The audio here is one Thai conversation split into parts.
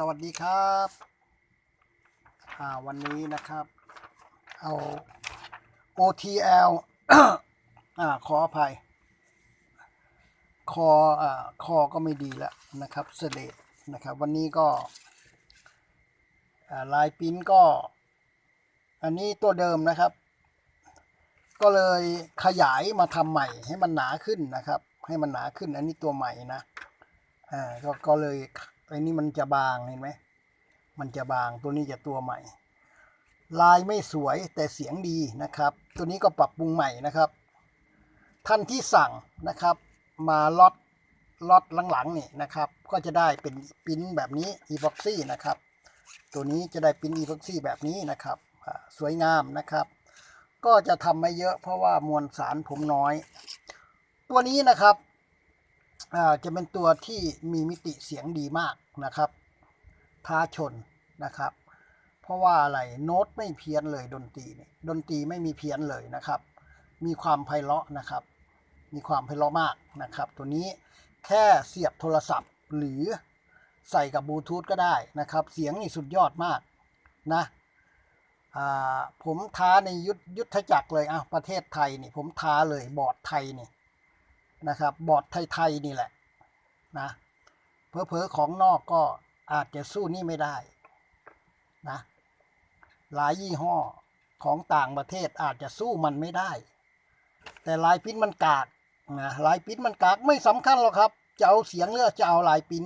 สวัสดีครับอ่าวันนี้นะครับ เอา OTL อ่าขออภัย คออ่าคอก็ไม่ดีแล้วนะครับเสดนะครับ วันนี้ก็ลายปิ้นก็ อันนี้ตัวเดิมนะครับ ก็เลยขยายมาทำใหม่ ให้มันหนาขึ้นนะครับ ให้มันหนาขึ้นอันนี้ตัวใหม่นะอ่าก็ก็เลย ไอ้นี่มันจะบางเห็นไหม มันจะบางตัวนี้จะตัวใหม่ ลายไม่สวยแต่เสียงดีนะครับ ตัวนี้ก็ปรับปรุงใหม่นะครับ ท่านที่สั่งนะครับ มาล็อตล็อตหลังๆนี่นะครับ ก็จะได้เป็นปิ้นแบบนี้อีบ็อกซี่นะครับ ตัวนี้จะได้ปิ้นอีบ็อกซี่แบบนี้นะครับสวยงามนะครับ ก็จะทำไม่เยอะเพราะว่ามวลสารผมน้อย ตัวนี้นะครับ จะเป็นตัวที่มีมิติเสียงดีมากนะครับท้าชนนะครับ เพราะว่าอะไรโน้ตไม่เพี้ยนเลยดนตรีเนี่ยดนตรีไม่มีเพี้ยนเลยนะครับ มีความไพเราะนะครับ มีความไพเราะมากนะครับ ตัวนี้แค่เสียบโทรศัพท์ หรือใส่กับบลูทูธก็ได้นะครับ เสียงนี่สุดยอดมากนะผมท้าในยุทธยุทธจักรเลยอะประเทศไทยนี่ผมท้าเลยบอร์ดไทยนี่ นะครับ บอร์ดไทยๆนี่แหละนะเพอเพอๆของนอกก็อาจจะสู้นี่ไม่ได้นะหลายยี่ห้อของต่างประเทศอาจจะสู้มันไม่ได้ แต่ลายปิ้นมันกากนะลายปิ้นมันกากไม่สำคัญหรอกครับ จะเอาเสียงเลือจะเอาลายปิ้น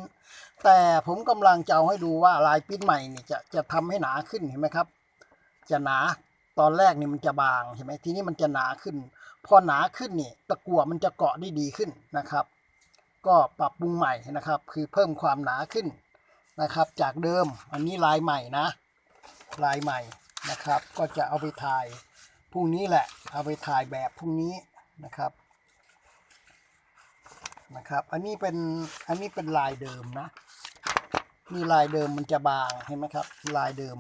แต่ผมกำลังจะเอาให้ดูว่าลายปิ้นใหม่นี่จะจะทำให้หนาขึ้นเห็นไหมครับ จะหนาตอนแรกนี่มันจะบางใช่ไหมทีนี้มันจะหนาขึ้น พอหนาขึ้นนี่ตะกั่วมันจะเกาะได้ดีขึ้นนะครับ ก็ปรับปรุงใหม่นะครับ คือเพิ่มความหนาขึ้นนะครับ จากเดิมอันนี้ลายใหม่นะ ลายใหม่นะครับ ก็จะเอาไปถ่ายพรุ่งนี้แหละ เอาไปถ่ายแบบพรุ่งนี้นะครับนะครับ อันนี้เป็นอันนี้เป็นลายเดิมนะนี่ลายเดิมมันจะบางเห็นไหมครับ ลายเดิม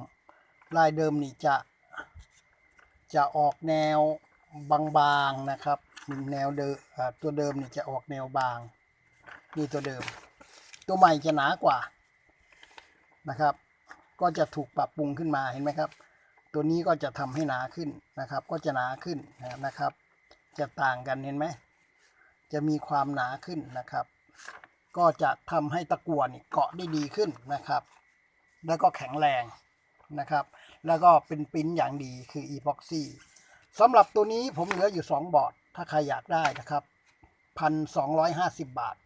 ลายเดิมนี่จะจะออกแนว บางๆนะครับ แนวเดิมอ่าตัวเดิมนี่จะออกแนวบาง นี่ตัวเดิม ตัวใหม่จะหนากว่านะครับ ก็จะถูกปรับปรุงขึ้นมาเห็นไหมครับ ตัวนี้ก็จะทำให้หนาขึ้นนะครับ ก็จะหนาขึ้นนะครับ จะต่างกันเห็นไหม จะมีความหนาขึ้นนะครับ ก็จะทำให้ตะกั่วนี่เกาะได้ดีขึ้นนะครับ แล้วก็แข็งแรงนะครับ แล้วก็เป็นปิ้นอย่างดีคืออีพ็อกซี่ สำหรับตัวนี้ผมเหลืออยู่ 2 บอร์ด ถ้าใครอยากได้นะครับพันสองร้อยห้าสิบบาท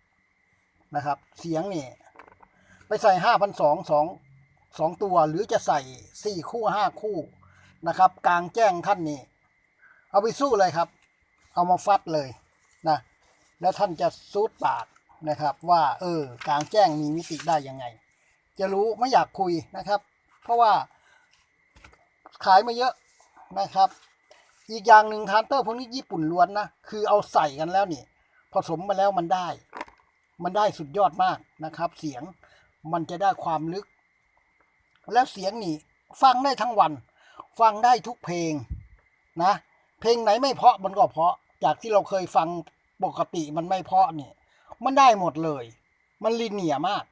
นะครับ เสียงนี่ ไปใส่ห้าพันสองสองสองตัว หรือจะใส่สี่คู่ห้าคู่นะครับ กลางแจ้งท่านนี่ เอาไปสู้เลยครับ เอามาฟัดเลยนะแล้วท่านจะซูดปากนะครับ ว่า เออ กลางแจ้งมีมิติได้ยังไง จะรู้ไม่อยากคุยนะครับ เพราะว่าขายมาเยอะนะครับ อีกอย่างหนึ่งทานเตอร์พวกนี้ญี่ปุ่นล้วนนะ คือเอาใส่กันแล้วนี่ ผสมมาแล้วมันได้ มันได้สุดยอดมากนะครับ เสียงมันจะได้ความลึก แล้วเสียงนี่ ฟังได้ทั้งวัน ฟังได้ทุกเพลงนะ เพลงไหนไม่เพาะมันก็เพาะ จากที่เราเคยฟังปกติมันไม่เพาะนี่ มันได้หมดเลย มันลีเนียมาก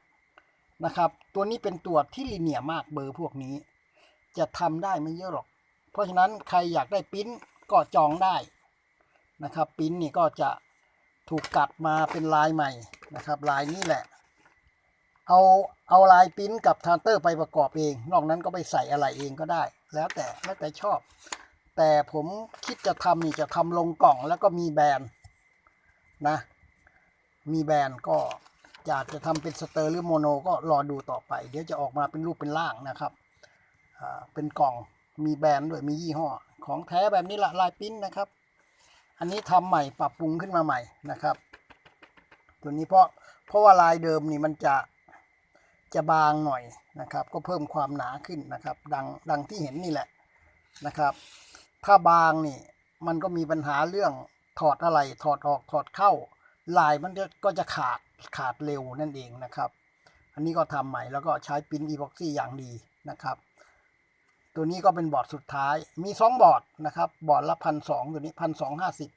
นะครับ ตัวนี้เป็นตัวที่ลีเนียมากเบอร์พวกนี้ จะทำได้ไม่เยอะหรอก เพราะฉะนั้นใครอยากได้ปิ้นก็จองได้นะครับปิ้นนี่ก็จะถูกกัดมาเป็นลายใหม่นะครับ ลายนี้แหละ เอาเอาลายปิ้นกับทานเตอร์ไปประกอบเอง นอกนั้นก็ไปใส่อะไรเองก็ได้ แล้วแต่แล้วแต่ชอบ แต่ผมคิดจะทำนี่จะทำลงกล่องแล้วก็มีแบรนด์นะมีแบรนด์ก็อยากจะทำเป็นสเตอร์หรือโมโนก็รอดูต่อไป เดี๋ยวจะออกมาเป็นรูปเป็นร่างนะครับเป็นกล่อง มีแบรนด์ด้วยมียี่ห้อ ของแท้แบบนี้ละลายปิ้นนะครับ อันนี้ทำใหม่ปรับปรุงขึ้นมาใหม่นะครับ ตัวนี้เพราะเพราะว่าลายเดิมนี่มันจะจะบางหน่อยนะครับ ก็เพิ่มความหนาขึ้นนะครับ ดังดังที่เห็นนี่แหละนะครับ ถ้าบางนี่มันก็มีปัญหาเรื่องถอดอะไรถอดออกถอดเข้า ลายมันก็จะขาดขาดเร็วนั่นเองนะครับ อันนี้ก็ทำใหม่แล้วก็ใช้ปิ้นอีพ็อกซี่อย่างดีนะครับ ตัวนี้ก็เป็นบอร์ดสุดท้าย มีสองบอร์ดนะครับ บอร์ดละพันสองตัวนี้พันสองห้าสิบ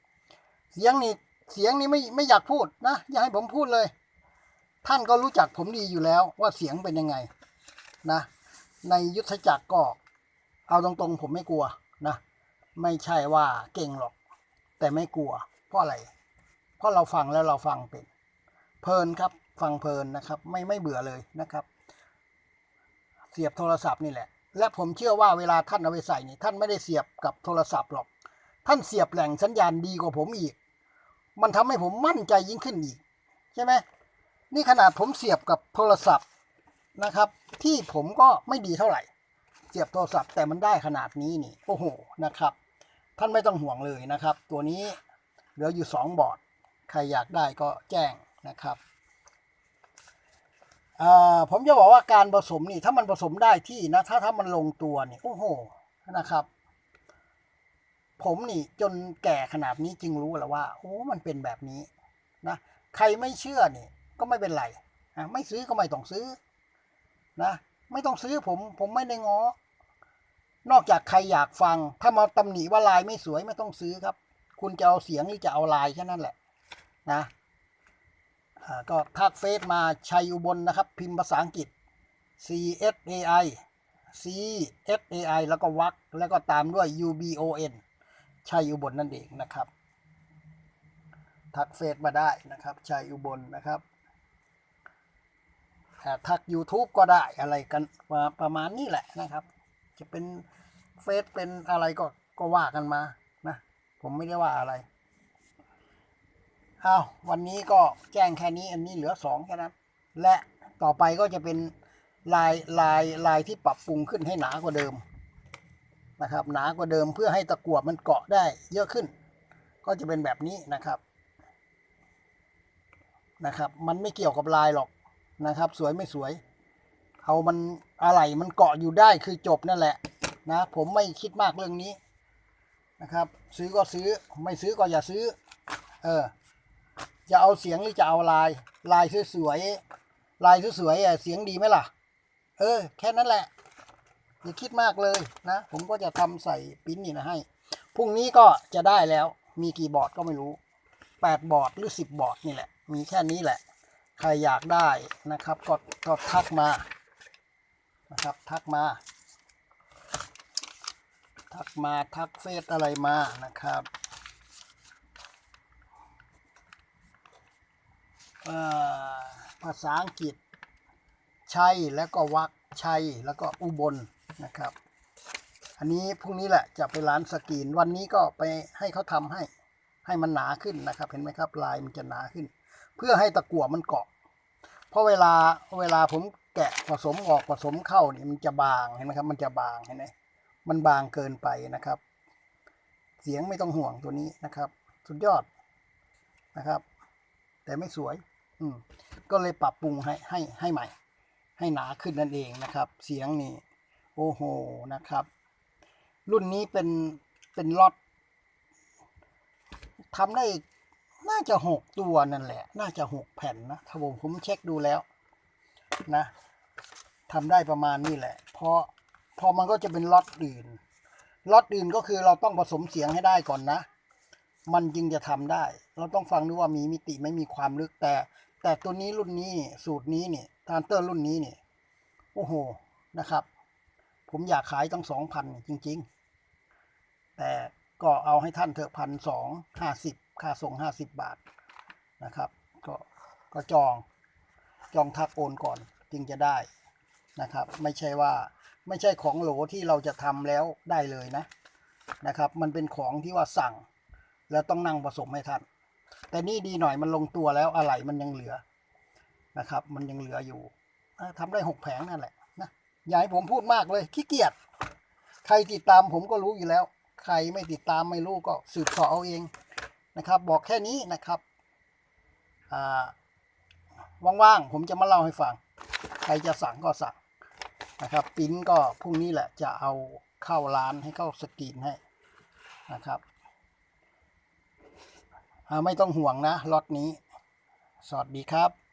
เสียงนี่เสียงนี่ไม่ไม่อยากพูดนะ อย่าให้ผมพูดเลย ท่านก็รู้จักผมดีอยู่แล้วว่าเสียงเป็นยังไงนะ ในยุทธจักรก็เอาตรงๆ ผมไม่กลัวนะ ไม่ใช่ว่าเก่งหรอก แต่ไม่กลัว เพราะอะไร เพราะเราฟังแล้วเราฟังเป็น เพลินครับ ฟังเพลินนะครับ ไม่ไม่เบื่อเลยนะครับ เสียบโทรศัพท์นี่แหละ และผมเชื่อว่าเวลาท่านเอาไปใส่นี่ท่านไม่ได้เสียบกับโทรศัพท์หรอก ท่านเสียบแหล่งสัญญาณดีกว่าผมอีก มันทำให้ผมมั่นใจยิ่งขึ้นอีก ใช่ไหมนี่ขนาดผมเสียบกับโทรศัพท์นะครับ ที่ผมก็ไม่ดีเท่าไหร่ เสียบโทรศัพท์แต่มันได้ขนาดนี้นี่โอ้โหนะครับ ท่านไม่ต้องห่วงเลยนะครับ ตัวนี้เหลืออยู่สองบอร์ดใครอยากได้ก็แจ้งนะครับ ผมจะบอกว่าการผสมนี่ถ้ามันผสมได้ที่นะ ถ้าถ้ามันลงตัวนี่โอ้โหนะครับ ผมนี่จนแก่ขนาดนี้จึงรู้แล้วว่า โอ้มันเป็นแบบนี้นะใครไม่เชื่อนี่ก็ไม่เป็นไรอะไม่ซื้อก็ไม่ต้องซื้อนะไม่ต้องซื้อผมผมไม่ได้ง้อนอกจากใครอยากฟัง ถ้ามาตำหนิว่าลายไม่สวยไม่ต้องซื้อครับ คุณจะเอาเสียงหรือจะเอาลายแค่นั้นแหละนะ ก็ทักเฟซมาชัยอุบลนะครับ พิมพ์ภาษาอังกฤษ C S A I C S A I แล้วก็วักแล้วก็ตามด้วย U B O N ชัยอุบลนั่นเองนะครับ ทักเฟซมาได้นะครับชัยอุบลนะครับทัก YouTube ก็ได้อะไรกันประมาณนี้แหละนะครับ จะเป็นเฟซเป็นอะไรก็ก็ว่ากันมานะ ผมไม่ได้ว่าอะไร อ้าววันนี้ก็แจ้งแค่นี้อันนี้เหลือสองแค่นั้น และต่อไปก็จะเป็นลายลายลายที่ปรับปรุงขึ้นให้หนากว่าเดิมนะครับ หนากว่าเดิมเพื่อให้ตะกั่วมันเกาะได้เยอะขึ้น ก็จะเป็นแบบนี้นะครับนะครับ มันไม่เกี่ยวกับลายหรอกนะครับ สวยไม่สวย เอามันอะไรมันเกาะอยู่ได้คือจบนั่นแหละนะผมไม่คิดมากเรื่องนี้นะครับ ซื้อก็ซื้อไม่ซื้อก็อย่าซื้อ เออ จะเอาเสียงหรือจะเอาลาย ลายสวยๆ ลายสวยๆอะเสียงดีไหมล่ะ เออ แค่นั้นแหละ อย่าคิดมากเลยนะ ผมก็จะทำใส่ปิ้นนี่นะให้ พรุ่งนี้ก็จะได้แล้ว มีกี่บอร์ดก็ไม่รู้แปดบอร์ดหรือสิบบอร์ดนี่แหละ มีแค่นี้แหละ ใครอยากได้นะครับ ก็ก็ทักมา นะครับ ทักมา ทักมาทักเฟซอะไรมานะครับเอ่อ ภาษาอังกฤษ ชัยแล้วก็วักชัยแล้วก็อุบลนะครับ อันนี้พรุ่งนี้แหละจะไปร้านสกรีนวันนี้ก็ไปให้เขาทำให้ให้มันหนาขึ้นนะครับ เห็นไหมครับลายมันจะหนาขึ้น เพื่อให้ตะกั่วมันเกาะ เพราะเวลาเวลาผมแกะผสมออกผสมเข้านี่มันจะบางเห็นไหมครับ มันจะบางเห็นไหมมันบางเกินไปนะครับ เสียงไม่ต้องห่วงตัวนี้นะครับ สุดยอดนะครับ แต่ไม่สวย อืมก็เลยปรับปรุงให้ให้ให้ใหม่ ให้หนาขึ้นนั่นเองนะครับ เสียงนี่โอ้โหนะครับ รุ่นนี้เป็นเป็นล็อตทำได้น่าจะหกตัวนั่นแหละ น่าจะหกแผ่นนะถ้าผมผมเช็คดูแล้วนะทำได้ประมาณนี้แหละ เพราะพอมันก็จะเป็นล็อตอื่นล็อตอื่นก็คือเราต้องผสมเสียงให้ได้ก่อนนะ มันจึงจะทำได้ เราต้องฟังดูว่ามีมิติไม่มีความลึกแต่ แต่ตัวนี้รุ่นนี้สูตรนี้นี่ทานเตอร์รุ่นนี้นี่โอ้โหนะครับ ผมอยากขายตั้งสองพันจริง ๆ แต่ก็เอาให้ท่านเถอะพันสองห้าสิบค่าส่งห้าสิบบาทนะครับ ก็ก็จองจองทักโอนก่อนจึงจะได้นะครับ ไม่ใช่ว่าไม่ใช่ของโหลที่เราจะทำแล้วได้เลยนะนะครับ มันเป็นของที่ว่าสั่ง แล้วต้องนั่งผสมให้ท่าน แต่นี่ดีหน่อยมันลงตัวแล้วอะไรมันยังเหลือนะครับ มันยังเหลืออยู่อะทำได้หกแผงนั่นแหละนะอย่าให้ผมพูดมากเลยขี้เกียจใครติดตามผมก็รู้อยู่แล้ว ใครไม่ติดตามไม่รู้ก็สืบสอบเอาเองนะครับ บอกแค่นี้นะครับว่างๆผมจะมาเล่าให้ฟัง ใครจะสั่งก็สั่งนะครับปิ้นก็พรุ่งนี้แหละจะเอาเข้าร้านให้เข้าสกรีนให้นะครับ ไม่ต้องห่วงนะล็อตนี้ สวัสดีครับ